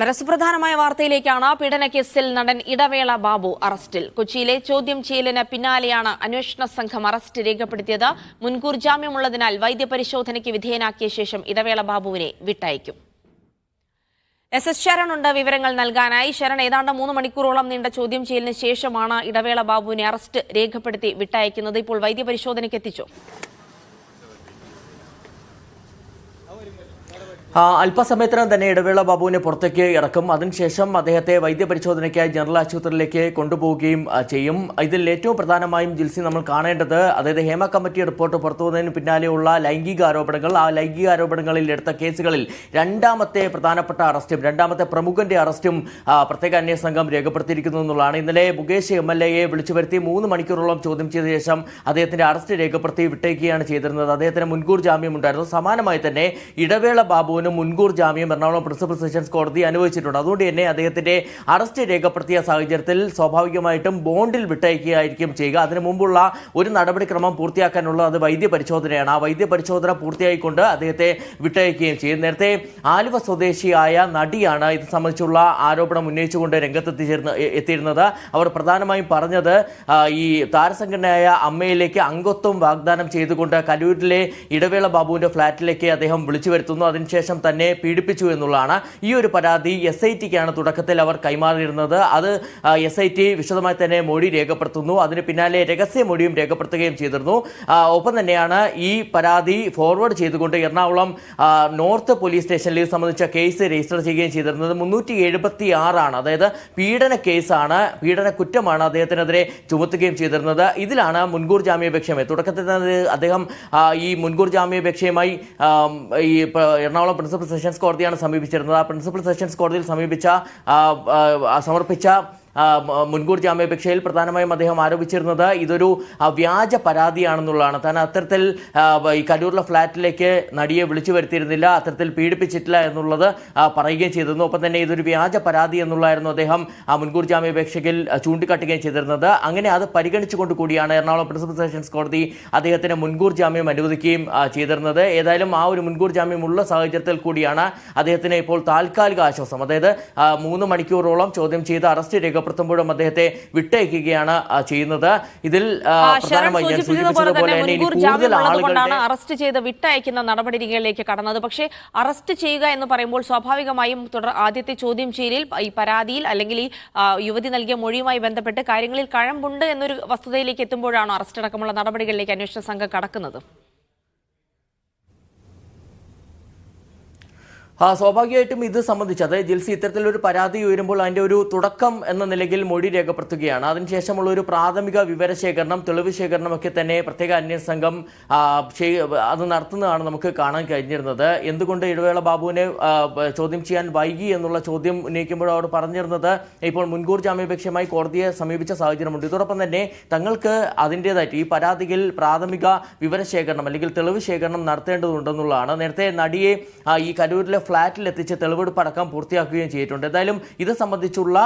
വളരെ സുപ്രധാനമായ വാർത്തയിലേക്കാണ് പീഡനക്കേസിൽ നടൻ ഇടവേള ബാബു അറസ്റ്റിൽ. കൊച്ചിയിലെ ചോദ്യം ചെയ്യലിന് പിന്നാലെയാണ് അന്വേഷണ സംഘം അറസ്റ്റ് രേഖപ്പെടുത്തിയത്. മുൻകൂർ ജാമ്യമുള്ളതിനാൽ വൈദ്യപരിശോധനയ്ക്ക് വിധേയനാക്കിയ ശേഷം ഇടവേള ബാബുവിനെ വിട്ടയക്കും. എസ് എസ് ശരൺ ഉണ്ട് വിവരങ്ങൾ നൽകാനായി. ശരൺ ഏതാണ്ട് മൂന്ന് മണിക്കൂറോളം നീണ്ട ചോദ്യം ചെയ്യലിന് ശേഷമാണ് ഇടവേള ബാബുവിനെ അറസ്റ്റ് രേഖപ്പെടുത്തി വിട്ടയക്കുന്നത്. ഇപ്പോൾ വൈദ്യപരിശോധനയ്ക്ക് എത്തിച്ചു. അല്പസമയത്തിനകം തന്നെ ഇടവേള ബാബുവിനെ പുറത്തേക്ക് ഇറക്കും. അതിനുശേഷം അദ്ദേഹത്തെ വൈദ്യപരിശോധനയ്ക്കായി ജനറൽ ആശുപത്രിയിലേക്ക് കൊണ്ടുപോവുകയും ചെയ്യും. ഇതിൽ ഏറ്റവും പ്രധാനമായും ജിൽസി നമ്മൾ കാണേണ്ടത് അതായത് ഹേമ കമ്മിറ്റി റിപ്പോർട്ട് പുറത്തു വന്നതിന് പിന്നാലെയുള്ള ലൈംഗിക ആരോപണങ്ങൾ. ആ ലൈംഗിക ആരോപണങ്ങളിൽ എടുത്ത കേസുകളിൽ രണ്ടാമത്തെ പ്രധാനപ്പെട്ട അറസ്റ്റും രണ്ടാമത്തെ പ്രമുഖന്റെ അറസ്റ്റും പ്രത്യേക അന്വേഷണ സംഘം രേഖപ്പെടുത്തിയിരിക്കുന്നു എന്നുള്ളതാണ്. ഇന്നലെ മുകേഷ് എം എൽ എയെ വിളിച്ചു വരുത്തി മൂന്ന് മണിക്കൂറോളം ചോദ്യം ചെയ്ത ശേഷം അദ്ദേഹത്തിന്റെ അറസ്റ്റ് രേഖപ്പെടുത്തി വിട്ടേക്കുകയാണ് ചെയ്തിരുന്നത്. അദ്ദേഹത്തിന് മുൻകൂർ ജാമ്യം ഉണ്ടായിരുന്നു. സമാനമായി തന്നെ ഇടവേള ബാബുവിന് മുൻകൂർ ജാമ്യം എറണാകുളം പ്രിൻസിപ്പൽ സെഷൻസ് കോടതി അനുവദിച്ചിട്ടുണ്ട്. അതുകൊണ്ട് തന്നെ അദ്ദേഹത്തിന്റെ അറസ്റ്റ് രേഖപ്പെടുത്തിയ സാഹചര്യത്തിൽ സ്വാഭാവികമായിട്ടും ബോണ്ടിൽ വിട്ടയക്കുകയായിരിക്കും ചെയ്യുക. അതിനു മുമ്പുള്ള ഒരു നടപടിക്രമം പൂർത്തിയാക്കാനുള്ള അത് വൈദ്യ പരിശോധനയാണ് ആ വൈദ്യ പരിശോധന പൂർത്തിയായിക്കൊണ്ട് അദ്ദേഹത്തെ വിട്ടയക്കുകയും ചെയ്യും. നേരത്തെ ആലുവ സ്വദേശിയായ നടിയാണ് ഇത് സംബന്ധിച്ചുള്ള ആരോപണം ഉന്നയിച്ചുകൊണ്ട് രംഗത്തെത്തിച്ചേർന്ന് എത്തിയിരുന്നത്. അവർ പ്രധാനമായും പറഞ്ഞത് ഈ താരസംഘടനയായ അമ്മയിലേക്ക് അംഗത്വം വാഗ്ദാനം ചെയ്തുകൊണ്ട് കലൂരിലെ ഇടവേള ബാബുവിന്റെ ഫ്ളാറ്റിലേക്ക് അദ്ദേഹം വിളിച്ചു വരുത്തുന്നു. അതിനുശേഷം തന്നെ പീഡിപ്പിച്ചു എന്നുള്ളതാണ് ഈ ഒരു പരാതി എസ് ഐ ടിക്കാണ് തുടക്കത്തിൽ അവർ കൈമാറിയിരുന്നത്. അത് എസ് ഐ ടി വിശദമായി തന്നെ മൊഴി രേഖപ്പെടുത്തുന്നു. അതിന് പിന്നാലെ രഹസ്യ മൊഴിയും രേഖപ്പെടുത്തുകയും ചെയ്തിരുന്നു. ഒപ്പം തന്നെയാണ് ഈ പരാതി ഫോർവേഡ് ചെയ്തുകൊണ്ട് എറണാകുളം നോർത്ത് പോലീസ് സ്റ്റേഷനിൽ സംബന്ധിച്ച കേസ് രജിസ്റ്റർ ചെയ്യുകയും ചെയ്തിരുന്നത് മുന്നൂറ്റി എഴുപത്തി ആറാണ് അതായത് പീഡന കേസാണ് പീഡന കുറ്റമാണ് അദ്ദേഹത്തിനെതിരെ ചുമത്തുകയും ചെയ്തിരുന്നത്. ഇതിലാണ് മുൻകൂർ ജാമ്യാപേക്ഷയുമായി. തുടക്കത്തിൽ തന്നെ അദ്ദേഹം ഈ മുൻകൂർ ജാമ്യാപേക്ഷയുമായി ഈ എറണാകുളം പ്രിൻസിപ്പൽ സെഷൻസ് കോടതിയാണ് സമീപിച്ചിരുന്നത്. ആ പ്രിൻസിപ്പൽ സെഷൻസ് കോടതിയിൽ സമീപിച്ച സമർപ്പിച്ച മുൻകൂർ ജാമ്യാപേക്ഷയിൽ പ്രധാനമായും അദ്ദേഹം ആരോപിച്ചിരുന്നത് ഇതൊരു വ്യാജ പരാതിയാണെന്നുള്ളതാണ്. താൻ അത്തരത്തിൽ ഈ കരൂരിലെ ഫ്ലാറ്റിലേക്ക് നടിയെ വിളിച്ചു വരുത്തിയിരുന്നില്ല അത്തരത്തിൽ പീഡിപ്പിച്ചിട്ടില്ല എന്നുള്ളത് പറയുകയും ചെയ്തിരുന്നു. ഒപ്പം തന്നെ ഇതൊരു വ്യാജ പരാതി എന്നുള്ളതായിരുന്നു അദ്ദേഹം ആ മുൻകൂർ ജാമ്യാപേക്ഷയിൽ ചൂണ്ടിക്കാട്ടുകയും ചെയ്തിരുന്നത്. അങ്ങനെ അത് പരിഗണിച്ചുകൊണ്ട് കൂടിയാണ് എറണാകുളം പ്രിൻസിപ്പൽ സെഷൻസ് കോടതി അദ്ദേഹത്തിന് മുൻകൂർ ജാമ്യം അനുവദിക്കുകയും ചെയ്തിരുന്നത്. ഏതായാലും ആ ഒരു മുൻകൂർ ജാമ്യം ഉള്ള സാഹചര്യത്തിൽ കൂടിയാണ് അദ്ദേഹത്തിന് ഇപ്പോൾ താൽക്കാലിക ആശ്വാസം. അതായത് മൂന്ന് മണിക്കൂറോളം ചോദ്യം ചെയ്ത് അറസ്റ്റ് രേഖപ്പെടുത്തുമ്പോഴും അദ്ദേഹത്തെ വിട്ടയക്കുകയാണ് ചെയ്യുന്നത്. ഇതിൽ ആ, ആ, ശരൺ പ്രധാനമായി ഞാൻ സൂചിപ്പിച്ചതുപോലെ സൂചിപ്പിച്ചതുപോലെ തന്നെ തന്നെ ഇനി കൂടുതൽ ആളുകളുടെ അറസ്റ്റ് ചെയ്ത് വിട്ടയക്കുന്ന നടപടികളിലേക്ക് കടന്നത്. പക്ഷേ അറസ്റ്റ് ചെയ്യുക എന്ന് പറയുമ്പോൾ സ്വാഭാവികമായും തുടർ ആദ്യത്തെ ചോദ്യം ചെയ്യലിൽ ഈ പരാതിയിൽ അല്ലെങ്കിൽ ഈ യുവതി നൽകിയ മൊഴിയുമായി ബന്ധപ്പെട്ട് കാര്യങ്ങളിൽ കഴമ്പുണ്ട് എന്നൊരു വസ്തുതയിലേക്ക് എത്തുമ്പോഴാണ് അറസ്റ്റ് അടക്കമുള്ള നടപടികളിലേക്ക് അന്വേഷണ സംഘം കടക്കുന്നത്. ആ സ്വാഭാവികമായിട്ടും ഇത് സംബന്ധിച്ച് അതായത് ജിൽസി ഇത്തരത്തിലൊരു പരാതി ഉയരുമ്പോൾ അതിന്റെ ഒരു തുടക്കം എന്ന നിലയിൽ മൊഴി രേഖപ്പെടുത്തുകയാണ്. അതിനുശേഷമുള്ള ഒരു പ്രാഥമിക വിവരശേഖരണം തെളിവ് ശേഖരണം ഒക്കെ തന്നെ പ്രത്യേക അന്വേഷണ സംഘം അത് നടത്തുന്നതാണ് നമുക്ക് കാണാൻ കഴിഞ്ഞിരുന്നത്. എന്തുകൊണ്ട് ഇടവേള ബാബുവിനെ ചോദ്യം ചെയ്യാൻ വൈകി എന്നുള്ള ചോദ്യം ഉന്നയിക്കുമ്പോൾ അവർ പറഞ്ഞിരുന്നത്. ഇപ്പോൾ മുൻകൂർ ജാമ്യാപേക്ഷയുമായി കോടതിയെ സമീപിച്ച സാഹചര്യമുണ്ട്. ഇതോടൊപ്പം തന്നെ തങ്ങൾക്ക് അതിന്റേതായിട്ട് ഈ പരാതിയിൽ പ്രാഥമിക വിവരശേഖരണം അല്ലെങ്കിൽ തെളിവ് ശേഖരണം നടത്തേണ്ടതുണ്ടെന്നുള്ളതാണ്. നേരത്തെ നടിയെ ഈ കലൂരിലെ ഫ്ളാറ്റിൽ എത്തിച്ച് തെളിവെടുപ്പ് അടക്കം പൂർത്തിയാക്കുകയും ചെയ്തിട്ടുണ്ട്. എന്തായാലും ഇത് സംബന്ധിച്ചുള്ള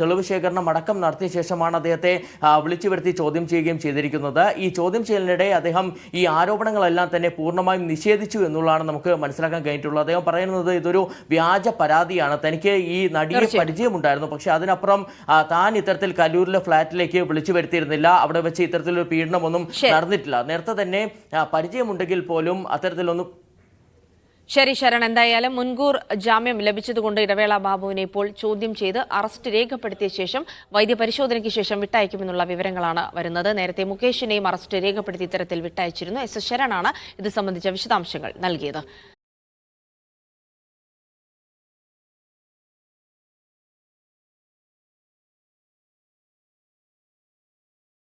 തെളിവ് ശേഖരണം അടക്കം നടത്തിയ ശേഷമാണ് അദ്ദേഹത്തെ വിളിച്ചു വരുത്തി ചോദ്യം ചെയ്യുകയും ചെയ്തിരിക്കുന്നത്. ഈ ചോദ്യം ചെയ്യലിനിടെ അദ്ദേഹം ഈ ആരോപണങ്ങളെല്ലാം തന്നെ പൂർണമായും നിഷേധിച്ചു എന്നുള്ളതാണ് നമുക്ക് മനസ്സിലാക്കാൻ കഴിഞ്ഞിട്ടുള്ളത്. അദ്ദേഹം പറയുന്നത് ഇതൊരു വ്യാജ പരാതിയാണ്. തനിക്ക് ഈ നടിയെ പരിചയമുണ്ടായിരുന്നു. പക്ഷേ അതിനപ്പുറം താൻ ഇത്തരത്തിൽ കലൂരിലെ ഫ്ളാറ്റിലേക്ക് വിളിച്ചു വരുത്തിയിരുന്നില്ല. അവിടെ വെച്ച് ഇത്തരത്തിലൊരു പീഡനമൊന്നും. നടന്നിട്ടില്ല. നേരത്തെ തന്നെ പരിചയമുണ്ടെങ്കിൽ പോലും അത്തരത്തിലൊന്നും ശരി ശരൺ എന്തായാലും മുൻകൂർ ജാമ്യം ലഭിച്ചതുകൊണ്ട് ഇടവേള ബാബുവിനെ ഇപ്പോൾ ചോദ്യം ചെയ്ത് അറസ്റ്റ് രേഖപ്പെടുത്തിയ ശേഷം വൈദ്യപരിശോധനയ്ക്ക് ശേഷം വിട്ടയക്കുമെന്നുള്ള വിവരങ്ങളാണ് വരുന്നത്. നേരത്തെ മുകേഷിനെയും അറസ്റ്റ് രേഖപ്പെടുത്തിയ തരത്തിൽ വിട്ടയച്ചിരുന്നു. എസ് എസ് ശരണാണ് ഇത് സംബന്ധിച്ച വിശദാംശങ്ങൾ നൽകിയത്.